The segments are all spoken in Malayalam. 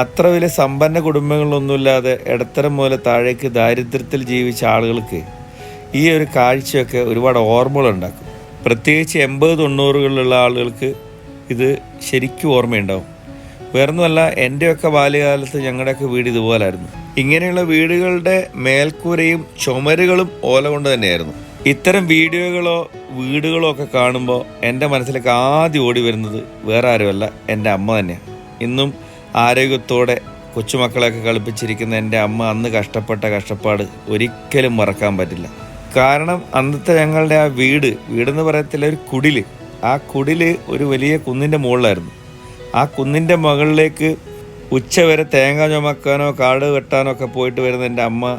അത്ര വലിയ സമ്പന്ന കുടുംബങ്ങളൊന്നുമില്ലാതെ ഇടത്തരം മൂലം താഴേക്ക് ദാരിദ്ര്യത്തിൽ ജീവിച്ച ആളുകൾക്ക് ഈ ഒരു കാഴ്ചയൊക്കെ ഒരുപാട് ഓർമ്മകൾ ഉണ്ടാക്കും. പ്രത്യേകിച്ച് എൺപത് തൊണ്ണൂറുകളിലുള്ള ആളുകൾക്ക് ഇത് ശരിക്കും ഓർമ്മയുണ്ടാവും. വേറൊന്നുമല്ല എന്റെയൊക്കെ ബാല്യകാലത്ത് ഞങ്ങളുടെയൊക്കെ വീട് ഇതുപോലായിരുന്നു. ഇങ്ങനെയുള്ള വീടുകളുടെ മേൽക്കൂരയും ചുമരുകളും ഓല കൊണ്ട് തന്നെയായിരുന്നു. ഇത്തരം വീഡിയോകളോ വീടുകളോ ഒക്കെ കാണുമ്പോൾ എന്റെ മനസ്സിലേക്ക് ആദ്യം ഓടി വരുന്നത് വേറെ ആരുമല്ല എന്റെ അമ്മ തന്നെയാണ്. ഇന്നും ആരോഗ്യത്തോടെ കൊച്ചുമക്കളെയൊക്കെ കളിപ്പിച്ചിരിക്കുന്ന എന്റെ അമ്മ അന്ന് കഷ്ടപ്പെട്ട കഷ്ടപ്പാട് ഒരിക്കലും മറക്കാൻ പറ്റില്ല. കാരണം അന്നത്തെ ഞങ്ങളുടെ ആ വീട് വീടെന്ന് പറയത്തില്ല ഒരു കുടിൽ. ആ കുടിൽ ഒരു വലിയ കുന്നിന്റെ മുകളിലായിരുന്നു. ആ കുന്നിന്റെ മുകളിലേക്ക് ഉച്ചവരെ തേങ്ങ ചുമക്കാനോ കാട് വെട്ടാനോ ഒക്കെ പോയിട്ട് വരുന്ന എന്റെ അമ്മ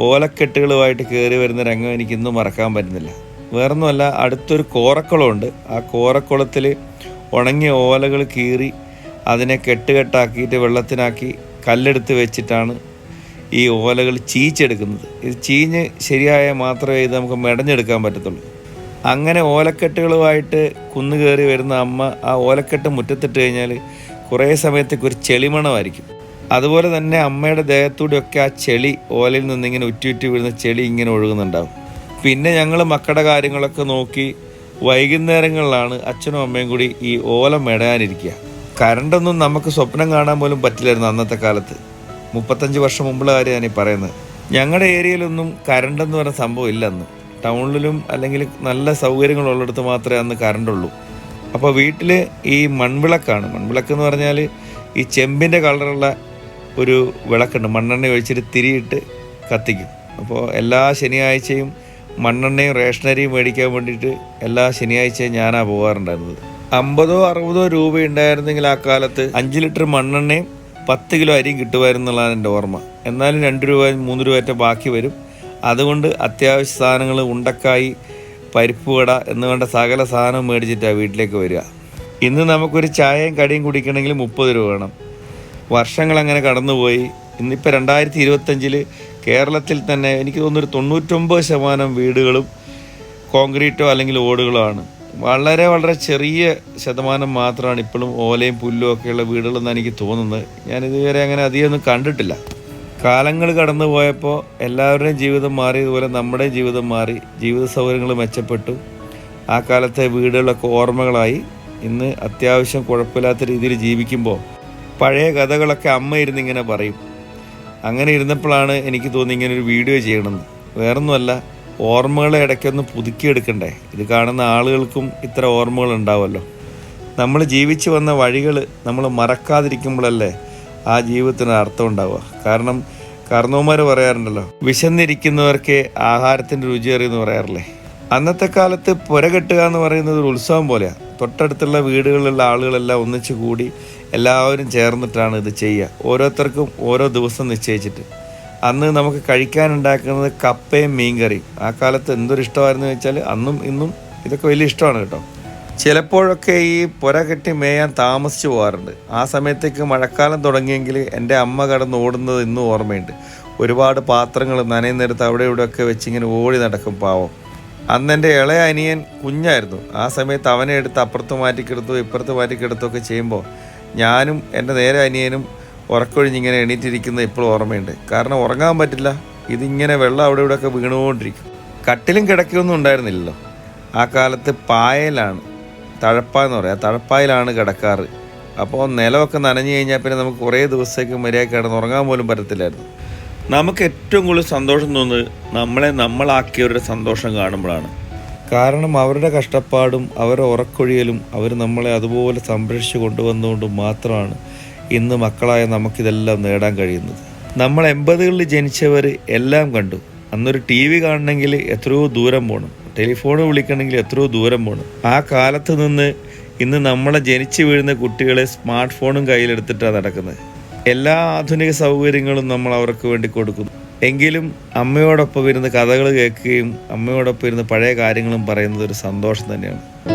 ഓലക്കെട്ടുകളുമായിട്ട് കയറി വരുന്ന രംഗം എനിക്ക് ഇന്നും മറക്കാൻ പറ്റുന്നില്ല. വേറൊന്നുമല്ല അടുത്തൊരു കോറക്കുളമുണ്ട്. ആ കോറക്കുളത്തിൽ ഉണങ്ങിയ ഓലകൾ കീറി അതിനെ കെട്ടുകെട്ടാക്കിയിട്ട് വെള്ളത്തിനാക്കി കല്ലെടുത്ത് വെച്ചിട്ടാണ് ഈ ഓലകൾ ചീച്ചെടുക്കുന്നത്. ഇത് ചീഞ്ഞ് ശരിയായ മാത്രമേ ഇത് നമുക്ക് മെടഞ്ഞെടുക്കാൻ പറ്റത്തുള്ളൂ. അങ്ങനെ ഓലക്കെട്ടുകളുമായിട്ട് കുന്നു കയറി വരുന്ന അമ്മ ആ ഓലക്കെട്ട് മുറ്റത്തിട്ട് കഴിഞ്ഞാൽ കുറേ സമയത്തേക്ക് ഒരു ചെളിമണമായിരിക്കും. അതുപോലെ തന്നെ അമ്മയുടെ ദേഹത്തൂടെയൊക്കെ ആ ചെളി ഓലയിൽ നിന്നിങ്ങനെ ഉറ്റി ഉറ്റി വീഴുന്ന ചെളി ഇങ്ങനെ ഒഴുകുന്നുണ്ടാവും. പിന്നെ ഞങ്ങൾ മക്കളുടെ കാര്യങ്ങളൊക്കെ നോക്കി വൈകുന്നേരങ്ങളിലാണ് അച്ഛനും അമ്മയും കൂടി ഈ ഓല മെടയാനിരിക്കുക. കറണ്ടൊന്നും നമുക്ക് സ്വപ്നം കാണാൻ പോലും പറ്റില്ലായിരുന്നു അന്നത്തെ കാലത്ത്. മുപ്പത്തഞ്ച് വർഷം മുമ്പുള്ള കാര്യമാണ് ഈ പറയുന്നത്. ഞങ്ങളുടെ ഏരിയയിലൊന്നും കരണ്ടെന്ന് പറഞ്ഞ സംഭവം ഇല്ല അന്ന് ടൗണിലും അല്ലെങ്കിൽ നല്ല സൗകര്യങ്ങളുള്ളിടത്ത് മാത്രമേ അന്ന് കറണ്ടുള്ളൂ അപ്പോൾ വീട്ടിൽ ഈ മൺവിളക്കാണ്. മൺവിളക്ക് എന്ന് പറഞ്ഞാൽ ഈ ചെമ്പിന്റെ കളറുള്ള ഒരു വിളക്കുണ്ട്. മണ്ണെണ്ണ ഒഴിച്ചിട്ട് തിരിയിട്ട് കത്തിക്കും. അപ്പോൾ എല്ലാ ശനിയാഴ്ചയും മണ്ണെണ്ണയും റേഷനറിയും മേടിക്കാൻ വേണ്ടിയിട്ട് എല്ലാ ശനിയാഴ്ചയും ഞാനാണ് പോകാറുണ്ടായിരുന്നത് അമ്പതോ അറുപതോ രൂപ ഉണ്ടായിരുന്നെങ്കിൽ ആ കാലത്ത് അഞ്ച് ലിറ്റർ മണ്ണെണ്ണയും പത്ത് കിലോ അരിയും കിട്ടുമായിരുന്നുള്ളതാണ് എന്റെ ഓർമ്മ. എന്നാലും രണ്ട് രൂപ മൂന്ന് രൂപ ബാക്കി വരും. അതുകൊണ്ട് അത്യാവശ്യ സാധനങ്ങൾ ഉണ്ടക്കായി പരിപ്പ് വട എന്ന് വേണ്ട സകല സാധനവും മേടിച്ചിട്ടാണ് വീട്ടിലേക്ക് വരിക. ഇന്ന് നമുക്കൊരു ചായയും കടിയും കുടിക്കണമെങ്കിൽ മുപ്പത് രൂപ വേണം. വർഷങ്ങൾ അങ്ങനെ കടന്നുപോയി. ഇന്നിപ്പോൾ രണ്ടായിരത്തി ഇരുപത്തഞ്ചിൽ കേരളത്തിൽ തന്നെ എനിക്ക് തോന്നുന്നൊരു തൊണ്ണൂറ്റൊമ്പത് ശതമാനം വീടുകളും കോൺക്രീറ്റോ അല്ലെങ്കിൽ ഓടുകളോ ആണ്. വളരെ വളരെ ചെറിയ ശതമാനം മാത്രമാണ് ഇപ്പോഴും ഓലയും പുല്ലും ഒക്കെയുള്ള വീടുകളെന്ന് എനിക്ക് തോന്നുന്നത്. ഇതുവരെ അങ്ങനെ അധികമൊന്നും കണ്ടിട്ടില്ല. കാലങ്ങൾ കടന്നു പോയപ്പോൾ എല്ലാവരുടെയും ജീവിതം മാറി ഇതുപോലെ നമ്മുടെ ജീവിതം മാറി ജീവിത സൗകര്യങ്ങൾ മെച്ചപ്പെട്ടു. ആ കാലത്തെ വീടുകളൊക്കെ ഓർമ്മകളായി. ഇന്ന് അത്യാവശ്യം കുഴപ്പമില്ലാത്ത രീതിയിൽ ജീവിക്കുമ്പോൾ പഴയ കഥകളൊക്കെ അമ്മ ഇരുന്നിങ്ങനെ പറയും. അങ്ങനെ ഇരുന്നപ്പോഴാണ് എനിക്ക് തോന്നി ഇങ്ങനെ ഒരു വീഡിയോ ചെയ്യണമെന്ന്. വേറൊന്നുമല്ല ഓർമ്മകളെ ഇടയ്ക്കൊന്ന് പുതുക്കിയെടുക്കണ്ടേ? ഇത് കാണുന്ന ആളുകൾക്കും ഇത്ര ഓർമ്മകൾ ഉണ്ടാവുമല്ലോ നമ്മൾ ജീവിച്ചു വന്ന വഴികൾ നമ്മൾ മറക്കാതിരിക്കുമ്പോഴല്ലേ ആ ജീവിതത്തിന് അർത്ഥം ഉണ്ടാവുക. കാരണം കാരണവന്മാർ പറയാറുണ്ടല്ലോ വിശന്നിരിക്കുന്നവർക്ക് ആഹാരത്തിന്റെ രുചി അറിയെന്ന് പറയാറില്ലേ? അന്നത്തെ കാലത്ത് പുര കെട്ടുക എന്ന് പറയുന്നത് ഒരു ഉത്സവം പോലെയാണ് തൊട്ടടുത്തുള്ള വീടുകളിലുള്ള ആളുകളെല്ലാം ഒന്നിച്ചു കൂടി എല്ലാവരും ചേർന്നിട്ടാണ് ഇത് ചെയ്യുക. ഓരോരുത്തർക്കും ഓരോ ദിവസം നിശ്ചയിച്ചിട്ട്. അന്ന് നമുക്ക് കഴിക്കാനുണ്ടാക്കുന്നത് കപ്പയും മീൻകറിയും. ആ കാലത്ത് എന്തൊരു ഇഷ്ടമായിരുന്നു വെച്ചാൽ അന്നും ഇന്നും ഇതൊക്കെ വലിയ ഇഷ്ടമാണ് കേട്ടോ. ചിലപ്പോഴൊക്കെ ഈ പുര കെട്ടി മേയാൻ താമസിച്ചു പോകാറുണ്ട്. ആ സമയത്തേക്ക് മഴക്കാലം തുടങ്ങിയെങ്കിൽ എന്റെ അമ്മ കടന്ന് ഓടുന്നത് ഇന്നും ഓർമ്മയുണ്ട്. ഒരുപാട് പാത്രങ്ങൾ നനയുന്നിടത്ത് അവിടെ ഇവിടെയൊക്കെ വെച്ചിങ്ങനെ ഓടി നടക്കും പാവം. അന്ന് എന്റെ ഇളയ അനിയൻ കുഞ്ഞായിരുന്നു. ആ സമയത്ത് അവനെ എടുത്ത് അപ്പുറത്ത് മാറ്റിക്കെടുത്തു ഇപ്പുറത്ത് മാറ്റിക്കെടുത്തു ഒക്കെ ചെയ്യുമ്പോൾ ഞാനും എന്റെ നേരെ അനിയനും ഉറക്കൊഴിഞ്ഞിങ്ങനെ എണീറ്റിരിക്കുന്ന ഇപ്പോഴും ഓർമ്മയുണ്ട്. കാരണം ഉറങ്ങാൻ പറ്റില്ല. ഇതിങ്ങനെ വെള്ളം അവിടെ ഇവിടെയൊക്കെ വീണുകൊണ്ടിരിക്കും. കട്ടിലും കിടക്കുകയൊന്നും ഉണ്ടായിരുന്നില്ലല്ലോ. ആ കാലത്ത് പായലാണ് തഴപ്പ എന്ന് പറയാം തഴപ്പായിലാണ് കിടക്കാറ്. അപ്പോൾ നിലമൊക്കെ നനഞ്ഞു കഴിഞ്ഞാൽ പിന്നെ നമുക്ക് കുറേ ദിവസത്തേക്ക് മര്യാദ കിടന്ന് ഉറങ്ങാൻ പോലും പറ്റത്തില്ലായിരുന്നു. നമുക്ക് ഏറ്റവും കൂടുതൽ സന്തോഷം തോന്നുന്നത് നമ്മളെ നമ്മളാക്കിയവരുടെ സന്തോഷം കാണുമ്പോഴാണ്. കാരണം അവരുടെ കഷ്ടപ്പാടും അവരുടെ ഉറക്കൊഴിയലും അവർ നമ്മളെ അതുപോലെ സംരക്ഷിച്ചു കൊണ്ടുവന്നുകൊണ്ട് മാത്രമാണ് ഇന്ന് മക്കളായ നമുക്കിതെല്ലാം നേടാൻ കഴിയുന്നത്. നമ്മൾ എൺപതുകളിൽ ജനിച്ചവർ എല്ലാം കണ്ടു. അന്നൊരു ടി വി കാണണമെങ്കിൽ എത്രയോ ദൂരം പോകണം ടെലിഫോൺ വിളിക്കണമെങ്കിൽ എത്രയോ ദൂരം പോകണം ആ കാലത്ത് നിന്ന് ഇന്ന് നമ്മളെ ജനിച്ചു വീഴുന്ന കുട്ടികളെ സ്മാർട്ട് ഫോണും കയ്യിലെടുത്തിട്ടാണ് നടക്കുന്നത്. എല്ലാ ആധുനിക സൗകര്യങ്ങളും നമ്മൾ അവർക്ക് വേണ്ടി കൊടുക്കുന്നു. എങ്കിലും അമ്മയോടൊപ്പം ഇരുന്ന് കഥകൾ കേൾക്കുകയും അമ്മയോടൊപ്പം ഇരുന്ന് പഴയ കാര്യങ്ങളും പറയുന്നത് ഒരു സന്തോഷം തന്നെയാണ്.